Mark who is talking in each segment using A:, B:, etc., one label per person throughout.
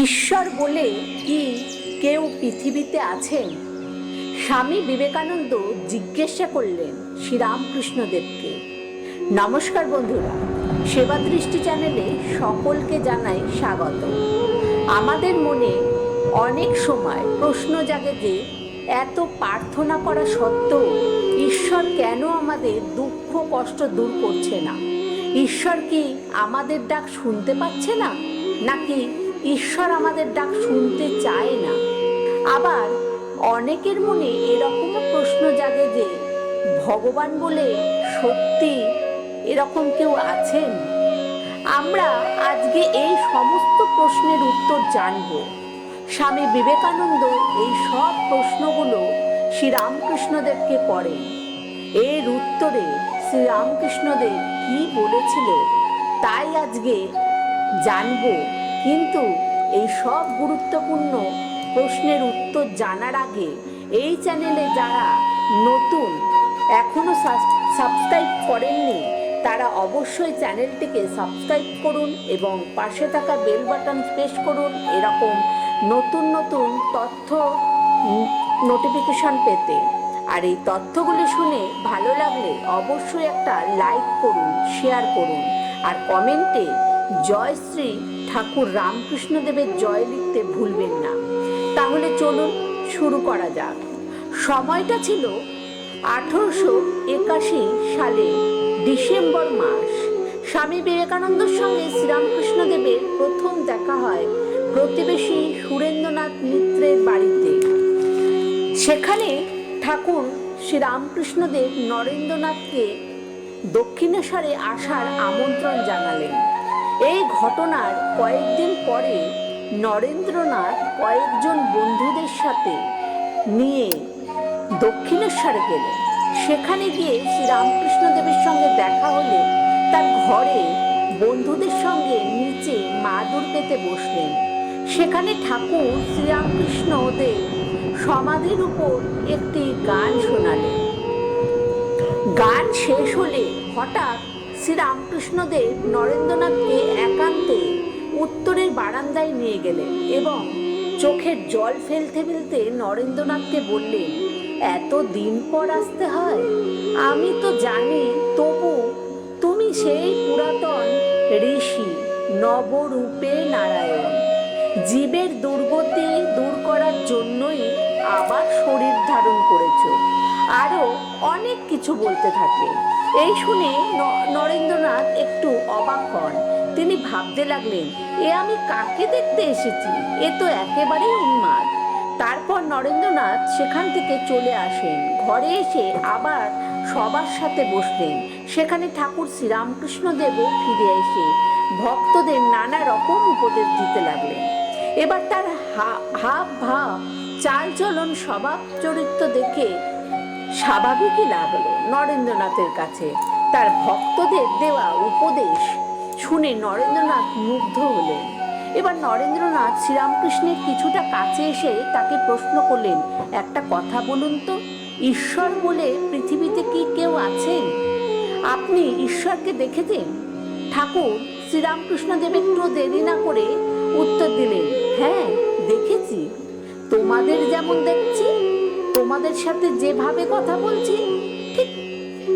A: ঈশ্বর বলে কি কেউ পৃথিবীতে আছেন? স্বামী বিবেকানন্দ জিজ্ঞাসা করলেন শ্রীরামকৃষ্ণদেবকে। নমস্কার বন্ধুরা, সেবা দৃষ্টি চ্যানেলে সকলকে জানাই স্বাগত। আমাদের মনে অনেক সময় প্রশ্ন জাগে যে, এত প্রার্থনা করা সত্ত্বেও ঈশ্বর কেন আমাদের দুঃখ, কষ্ট দূর করছে না? ঈশ্বর কি আমাদের ডাক শুনতে পাচ্ছে না? নাকি ঈশ্বর আমাদের ডাক শুনতে চায় না। আবার অনেকের মনে এরকমও প্রশ্ন জাগে যে, ভগবান বলে সত্যি এরকম কেউ আছেন? আমরা আজকে এই সমস্ত প্রশ্নের উত্তর জানব। স্বামী বিবেকানন্দ এই সব প্রশ্নগুলো শ্রীরামকৃষ্ণদেবকে করেন এর উত্তরে শ্রীরামকৃষ্ণদেব কি বলেছিল তাই আজকে জানব। কিন্তু এই সব গুরুত্বপূর্ণ প্রশ্নের উত্তর জানার আগে এই চ্যানেলে যারা নতুন, এখনও সাবস্ক্রাইব করেননি, তারা অবশ্যই চ্যানেলটিকে সাবস্ক্রাইব করুন এবং পাশে থাকা বেল বাটন প্রেস করুন। এরকম নতুন নতুন তথ্য নোটিফিকেশন পেতে। আর এই তথ্যগুলি শুনে ভালো লাগলে অবশ্যই একটা লাইক করুন শেয়ার করুন। আর কমেন্টে জয় শ্রী ঠাকুর রামকৃষ্ণদেবের জয় লিখতে ভুলবেন না। তাহলে চলুন শুরু করা যাক। সময়টা ছিল আঠারোশো একাশি সালে, ডিসেম্বর মাস। স্বামী বিবেকানন্দর সঙ্গে শ্রীরামকৃষ্ণদেবের প্রথম দেখা হয় প্রতিবেশী সুরেন্দ্রনাথ মিত্রের বাড়িতে। সেখানে ঠাকুর শ্রীরামকৃষ্ণদেব নরেন্দ্রনাথকে দক্ষিণেশ্বরে আসার আমন্ত্রণ জানালেন। এই ঘটনার কয়েকদিন পরে নরেন্দ্রনাথ কয়েকজন বন্ধুদের সাথে নিয়ে দক্ষিণেশ্বরে গেলেন। সেখানে গিয়ে শ্রীরামকৃষ্ণ দেবের সঙ্গে দেখা হলে তার ঘরে বন্ধুদের সঙ্গে নিচে মাদুর পেতে বসলেন। সেখানে ঠাকুর শ্রীরামকৃষ্ণ দেব সমাধির উপর একটি গান শোনালেন। গান শেষ হলে হঠাৎ শ্রীরামকৃষ্ণদেব নরেন্দ্রনাথকে একান্তে উত্তরের বারান্দায় নিয়ে গেলেন এবং চোখের জল ফেলতে ফেলতে নরেন্দ্রনাথকে বললেন, এত দিন পর আসতে হয়। আমি তো জানি, তবু তুমি সেই পুরাতন ঋষি নবরূপে নারায়ণ। জীবের দুর্গতি দূর করার জন্যই আবার শরীর ধারণ আরও অনেক কিছু বলতে থাকে এই শুনে নরেন্দ্রনাথ একটু অবাক হন। তিনি ভাবতে লাগলেন, এ আমি কাকে দেখতে এসেছি? এ তো একেবারেই উন্মাদ। তারপর নরেন্দ্রনাথ সেখান থেকে চলে আসেন। ঘরে এসে আবার সবার সাথে বসলেন। সেখানে ঠাকুর শ্রীরামকৃষ্ণদেবও ফিরে এসে ভক্তদের নানা রকম উপদেশ দিতে লাগলেন। এবার তার হাব ভাব চাল চলন স্বভাব চরিত্র দেখে স্বাভাবিকই লাগল নরেন্দ্রনাথের কাছে। তার ভক্তদের দেওয়া উপদেশ শুনে নরেন্দ্রনাথ মুগ্ধ হলেন। এবার নরেন্দ্রনাথ শ্রীরামকৃষ্ণের কিছুটা কাছে এসে তাকে প্রশ্ন করলেন, একটা কথা বলুন তো, ঈশ্বর বলে পৃথিবীতে কি কেউ আছেন? আপনি ঈশ্বরকে দেখেছেন? ঠাকুর শ্রীরামকৃষ্ণদেব একটু দেরি না করে উত্তর দিলেন হ্যাঁ দেখেছি। তোমাদের যেমন দেখছি তোমাদের সাথে যেভাবে কথা বলছি, ঠিক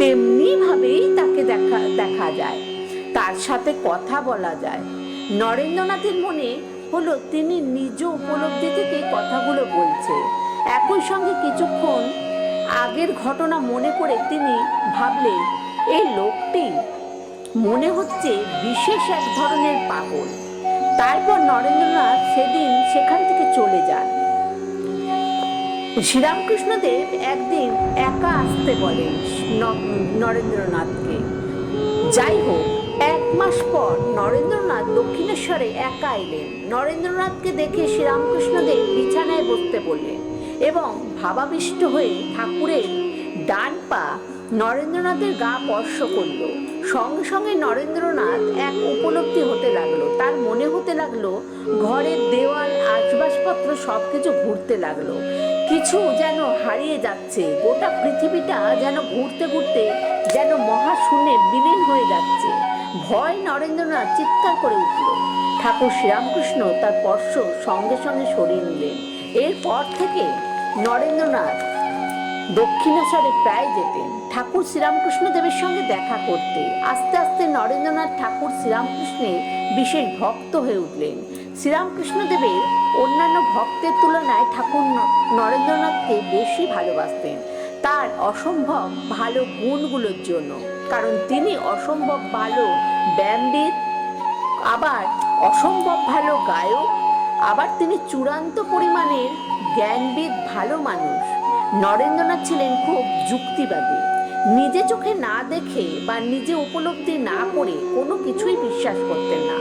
A: তেমনি ভাবেই তাকে দেখা দেখা যায়। তার সাথে কথা বলা যায়। নরেন্দ্রনাথের মনে হলো তিনি নিজ উপলব্ধি থেকে কথাগুলো বলছে। একই সঙ্গে কিছুক্ষণ আগের ঘটনা মনে করে তিনি ভাবলেন এই লোকটি মনে হচ্ছে বিশেষ এক ধরনের পাগল। তারপর নরেন্দ্রনাথ সেদিন সেখান থেকে চলে যান। শ্রীরামকৃষ্ণদেব একদিন একা আসতে বলেন ন- নরেন্দ্রনাথকে। যাই হোক, এক মাস পর নরেন্দ্রনাথ দক্ষিণেশ্বরে একা এলেন। নরেন্দ্রনাথকে দেখে শ্রীরামকৃষ্ণদেব বিছানায় বসতে বললেন এবং ভাবাবিষ্ট হয়ে ঠাকুরের ডান পা নরেন্দ্রনাথের গা স্পর্শ করল। সঙ্গে সঙ্গে নরেন্দ্রনাথ এক উপলব্ধি হতে লাগল। তার মনে হতে লাগল, ঘরের দেওয়াল আসবাবপত্র সব কিছু ঘুরতে লাগল। কিছু যেন হারিয়ে যাচ্ছে। গোটা পৃথিবীটা যেন ঘুরতে ঘুরতে যেন মহাশূন্যে বিলীন হয়ে যাচ্ছে। ভয় নরেন্দ্রনাথ চিৎকার করে উঠল। ঠাকুর শ্রীরামকৃষ্ণ তার স্পর্শ সঙ্গে সঙ্গে সরিয়ে নিলেন। এরপর থেকে নরেন্দ্রনাথ দক্ষিণেশ্বরে প্রায় যেতেন। ঠাকুর শ্রীরামকৃষ্ণ দেবের সঙ্গে দেখা করতে। আস্তে আস্তে নরেন্দ্রনাথ ঠাকুর শ্রীরামকৃষ্ণের বিশেষ ভক্ত হয়ে উঠলেন। শ্রীরামকৃষ্ণ দেবের ভক্তের তুলনায় ঠাকুর নরেন্দ্রনাথকে বেশি ভালোবাসতেন। তার অসম্ভব ভালো গুণগুলোর জন্য। কারণ তিনি অসম্ভব ভালো ব্যায়ামবিদ আবার অসম্ভব ভালো গায়ক, আবার তিনি চূড়ান্ত পরিমাণের জ্ঞানবিদ ভালো মানুষ। নরেন্দ্রনাথ ছিলেন খুব যুক্তিবাদী। নিজে চোখে না দেখে বা নিজে উপলব্ধি না করে কোনো কিছুই বিশ্বাস করতেন না।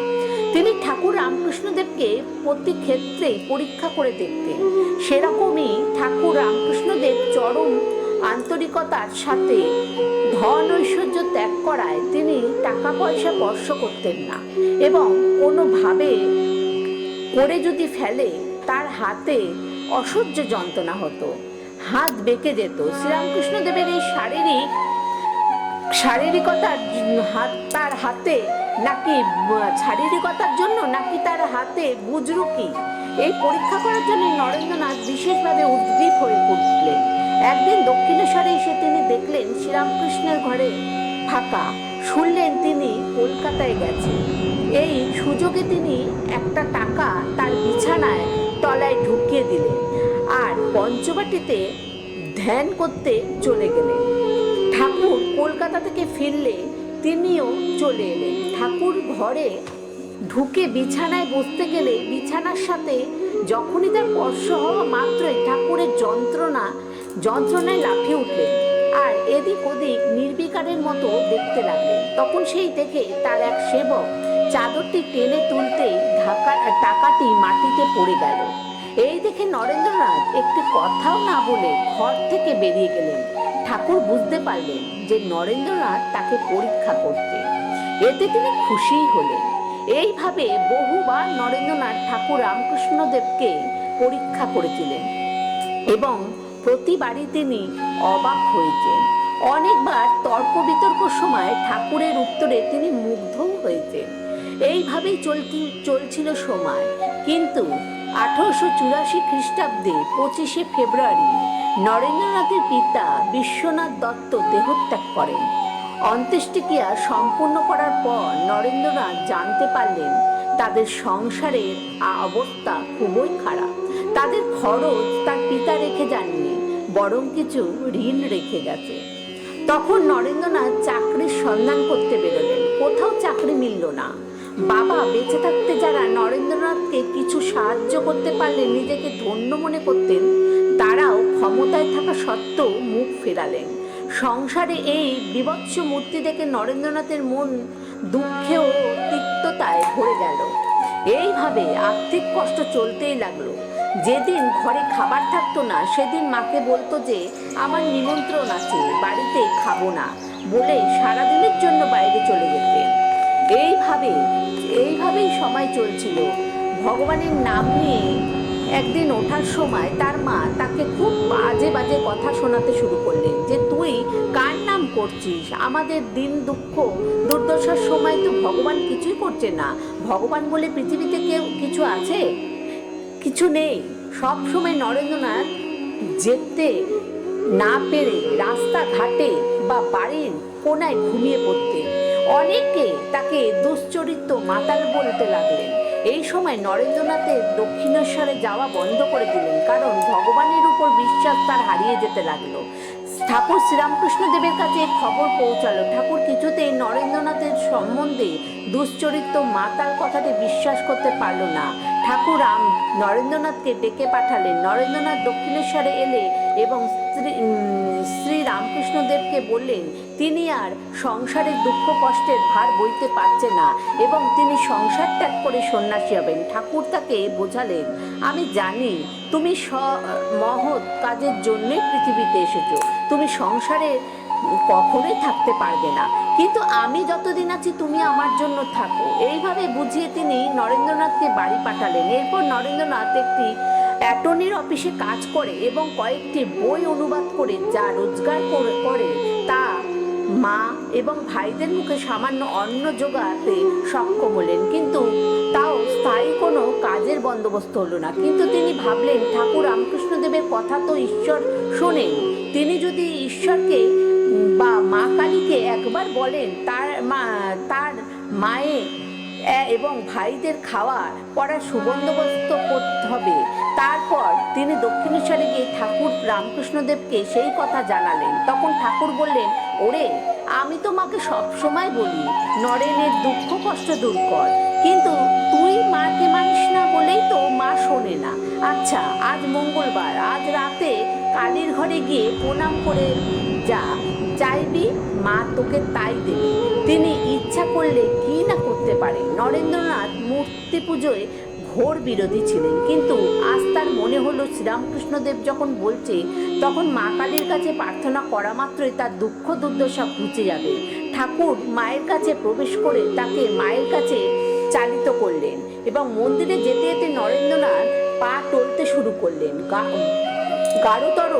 A: তিনি ঠাকুর রামকৃষ্ণদেবকে প্রতি ক্ষেত্রেই পরীক্ষা করে দেখতেন। সেরকমই ঠাকুর রামকৃষ্ণদেব চরম আন্তরিকতার সাথে ধন ঐশ্বর্য ত্যাগ করায় তিনি টাকা পয়সা স্পর্শ করতেন না এবং কোনোভাবে করে যদি ফেলে, তার হাতে অসহ্য যন্ত্রণা হতো। হাত বেঁকে যেত। শ্রীরামকৃষ্ণদেবের এই শারীরিক, শারীরিকতার হাত, তার হাতে নাকি শারীরিকতার জন্য নাকি তার হাতে বুজরুকি? এই পরীক্ষা করার জন্য নরেন্দ্রনাথ বিশেষভাবে উদ্গ্রীব হয়ে উঠলেন একদিন দক্ষিণেশ্বরে এসে তিনি দেখলেন শ্রীরামকৃষ্ণের ঘরে ফাঁকা। শুনলেন তিনি কলকাতায় গেছেন। এই সুযোগে তিনি একটা টাকা তার বিছানায় তলায় ঢুকিয়ে দিলেন আর পঞ্চবাটিতে ধ্যান করতে চলে গেলেন। ঠাকুর কলকাতা থেকে ফিরলে তিনিও চলে এলেন। ঠাকুর ঘরে ঢুকে বিছানায় বসতে গেলে বিছানার সাথে যখনই তার স্পর্শ হওয়া মাত্রই ঠাকুরের যন্ত্রণা, যন্ত্রণায় লাফিয়ে উঠলেন আর এদিক ওদিক নির্বিকারের মতো দেখতে লাগলেন তখন সেই দেখে তার এক সেবক চাদরটি টেনে তুলতেই ঢাকা টাকাটি মাটিতে পড়ে গেল। এই দেখে নরেন্দ্রনাথ একটি কথাও না বলে ঘর থেকে বেরিয়ে গেলেন। ঠাকুর বুঝতে পারলেন যে নরেন্দ্রনাথ তাকে পরীক্ষা করতে। এতে তিনি খুশিই হলেন। এইভাবে বহুবার নরেন্দ্রনাথ ঠাকুর রামকৃষ্ণদেবকে পরীক্ষা করেছিলেন এবং প্রতিবারই তিনি অবাক হয়েছেন। অনেকবার তর্ক বিতর্ক সময় ঠাকুরের উত্তরে তিনি মুগ্ধও হয়েছেন। এইভাবেই চলতি, চলছিল সময়। কিন্তু আঠারোশো চুরাশি খ্রিস্টাব্দে পঁচিশে ফেব্রুয়ারি নরেন্দ্রনাথের পিতা বিশ্বনাথ দত্ত দেহত্যাগ করেন। অন্ত্যেষ্টিক্রিয়া সম্পূর্ণ করার পর নরেন্দ্রনাথ জানতে পারলেন তাদের সংসারের অবস্থা খুবই খারাপ। তাদের খরচ তার পিতা রেখে যাননি, বরং কিছু ঋণ রেখে গেছে। তখন নরেন্দ্রনাথ চাকরির সন্ধান করতে বেরোলেন। কোথাও চাকরি মিলল না। বাবা বেঁচে থাকতে যারা নরেন্দ্রনাথকে কিছু সাহায্য করতে পারলে নিজেকে ধন্য মনে করতেন, তারাও ক্ষমতায় থাকা সত্ত্বেও মুখ ফেরালেন। সংসারে এই বিভৎস মূর্তি দেখে নরেন্দ্রনাথের মন দুঃখে ও তিক্ততায় ভরে গেল। এইভাবে আর্থিক কষ্ট চলতেই লাগল। যেদিন ঘরে খাবার থাকতো না, সেদিন মাকে বলতো যে, আমার নিমন্ত্রণ আছে বাড়িতে খাব না। বলে সারাদিনের জন্য বাইরে চলে যেতেন। এইভাবে এইভাবেই সময় চলছিল। ভগবানের নাম নিয়ে একদিন ওঠার সময় তার মা তাকে খুব বাজে বাজে কথা শোনাতে শুরু করলেন যে, তুই কার নাম করছিস? আমাদের দিন দুঃখ, দুর্দশার সময় তো ভগবান কিছুই করছে না। ভগবান বলে পৃথিবীতে কেউ কিছু আছে? কিছু নেই। সব সময় নরেন্দ্রনাথ যেতে না পেরে রাস্তাঘাটে বা বাড়ির কোনায় ঘুমিয়ে পড়তে অনেকে তাকে দুশ্চরিত্র মাতাল বলতে লাগলেন। এই সময় নরেন্দ্রনাথের দক্ষিণেশ্বরে যাওয়া বন্ধ করে দিলেন, কারণ ভগবানের উপর বিশ্বাস তার হারিয়ে যেতে লাগল। ঠাকুর শ্রীরামকৃষ্ণ দেবের কাছে খবর পৌঁছালো। ঠাকুর কিছুতেই নরেন্দ্রনাথের সম্বন্ধে দুশ্চরিত্র মাতাল কথাটি বিশ্বাস করতে পারল না। ঠাকুর নরেন্দ্রনাথকে ডেকে পাঠালেন। নরেন্দ্রনাথ দক্ষিণেশ্বরে এলে এবং শ্রী উম, শ্রী রামকৃষ্ণদেবকে বললেন তিনি আর সংসারের দুঃখ কষ্টের ভার বইতে পারছে না এবং তিনি সংসার ত্যাগ করে সন্ন্যাসী হবেন। ঠাকুর তাকে বোঝালেন আমি জানি তুমি স মহৎ কাজের জন্যই পৃথিবীতে এসেছ। তুমি সংসারে কখনোই থাকতে পারবে না। কিন্তু আমি যতদিন আছি তুমি আমার জন্য থাকো। এইভাবে বুঝিয়ে তিনি নরেন্দ্রনাথকে বাড়ি পাঠালেন। এরপর নরেন্দ্রনাথ একটি অ্যাটর্নির অফিসে কাজ করে এবং কয়েকটি বই অনুবাদ করে যা রোজগার করে- তা মা এবং ভাইদের মুখে সামান্য অন্ন জোগাতে সক্ষম হলেন। কিন্তু তাও স্থায়ী কোনো কাজের বন্দোবস্ত হলো না। কিন্তু তিনি ভাবলেন, ঠাকুর রামকৃষ্ণদেবের কথা তো ঈশ্বর শোনেন। তিনি যদি ঈশ্বরকে বা মা কালীকে একবার বলেন, তার মা, তার মায়ে এবং ভাইদের খাওয়া পড়ার সুবন্দোবস্ত করতে হবে তারপর তিনি দক্ষিণেশ্বরে গিয়ে ঠাকুর রামকৃষ্ণদেবকে সেই কথা জানালেন। তখন ঠাকুর বললেন, ওরে, আমি তো মাকে সবসময় বলি, নরেনের দুঃখ কষ্ট দূর কর। কিন্তু তুই মাকে মানিস না বলেই তো মা শোনে না। আচ্ছা আজ মঙ্গলবার, আজ রাতে কালীর ঘরে গিয়ে প্রণাম করে যা, চাইবি? মা তোকে তাই দেবে। তিনি ইচ্ছা করলে কি না করতে পারে নরেন্দ্রনাথ মূর্তি পুজোয় ঘোর বিরোধী ছিলেন। কিন্তু আজ তার মনে হলো শ্রীরামকৃষ্ণদেব যখন বলছে, তখন মা কালীর কাছে প্রার্থনা করা মাত্রই তার দুঃখ দুর্দশা ঘুচে যাবে। ঠাকুর মায়ের কাছে প্রবেশ করে তাকে মায়ের কাছে চালিত করলেন এবং মন্দিরে যেতে যেতে নরেন্দ্রনাথ পা টলতে শুরু করলেন। গাঢ়তর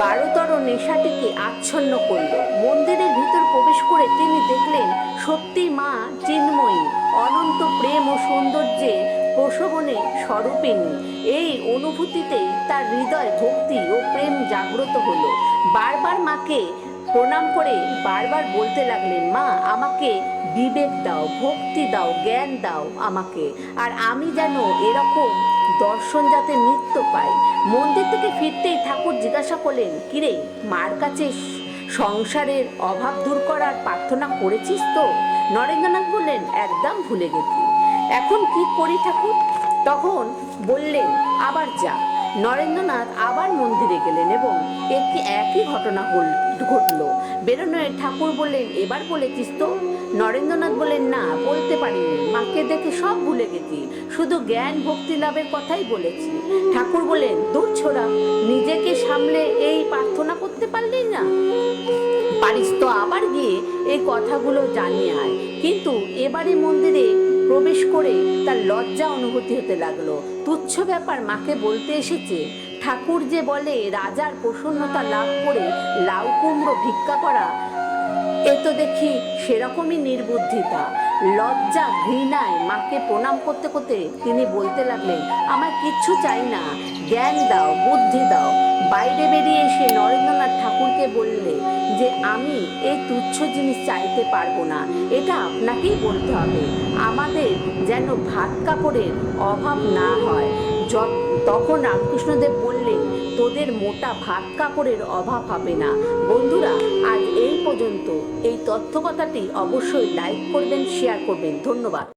A: গাঢ়তর নেশাটিকে আচ্ছন্ন করল। মন্দিরের ভিতর প্রবেশ করে তিনি দেখলেন সত্যি মা চিন্ময়ী, অনন্ত প্রেম ও সৌন্দর্যে প্রসবনে স্বরূপিণী। এই অনুভূতিতেই তার হৃদয় ভক্তি ও প্রেম জাগ্রত হলো। বারবার মাকে প্রণাম করে বারবার বলতে লাগলেন, মা, আমাকে বিবেক দাও, ভক্তি দাও, জ্ঞান দাও আমাকে। আর আমি যেন এরকম দর্শন যাতে নিত্য পাই। মন্দির থেকে ফিরতেই ঠাকুর জিজ্ঞাসা করলেন, কিরে, মার কাছে সংসারের অভাব দূর করার প্রার্থনা করেছিস তো? নরেন্দ্রনাথ বললেন, একদম ভুলে গেছি। এখন কি করি ঠাকুর তখন বললেন, আবার যা। নরেন্দ্রনাথ আবার মন্দিরে গেলেন এবং একটি একই ঘটনা হল- ঘটলো। বেরোনোয় ঠাকুর বললেন, এবার বলেছিস তো? নরেন্দ্রনাথ বললেন, না, বলতে পারিনি। মাকে দেখে সব ভুলে গেছি। শুধু জ্ঞান ভক্তি লাভের কথাই বলেছি। ঠাকুর বলেন দূর ছোড়া, নিজেকে সামলে এই প্রার্থনা করতে পারলি না? পারিস তো আবার গিয়ে এই কথাগুলো জানিয়ে আয়। কিন্তু এবারে মন্দিরে প্রবেশ করে তার লজ্জা অনুভূতি হতে লাগল। তুচ্ছ ব্যাপার মাকে বলতে এসেছে, ঠাকুর যে বলে রাজার প্রসন্নতা লাভ করে লাউ কুমড়ো ভিক্ষা করা, এ তো দেখি সেরকমই নির্বুদ্ধিতা। লজ্জা ঘৃণায় মাকে প্রণাম করতে করতে তিনি বলতে লাগলেন আমার কিচ্ছু চাই না, জ্ঞান দাও, বুদ্ধি দাও। বাইরে বেরিয়ে এসে নরেন্দ্রনাথ ঠাকুরকে বললে যে, আমি এই তুচ্ছ জিনিস চাইতে পারব না। এটা আপনাকেই বলতে হবে। আমাদের যেন ভাত কাপড়ের অভাব না হয়। তখন রামকৃষ্ণদেব বললেন, তোদের মোটা ভাত কাপড়ের অভাব হবে না। বন্ধুরা, আজ এই পর্যন্ত। এই তথ্যকথাটি অবশ্যই লাইক করবেন শেয়ার করবেন। ধন্যবাদ।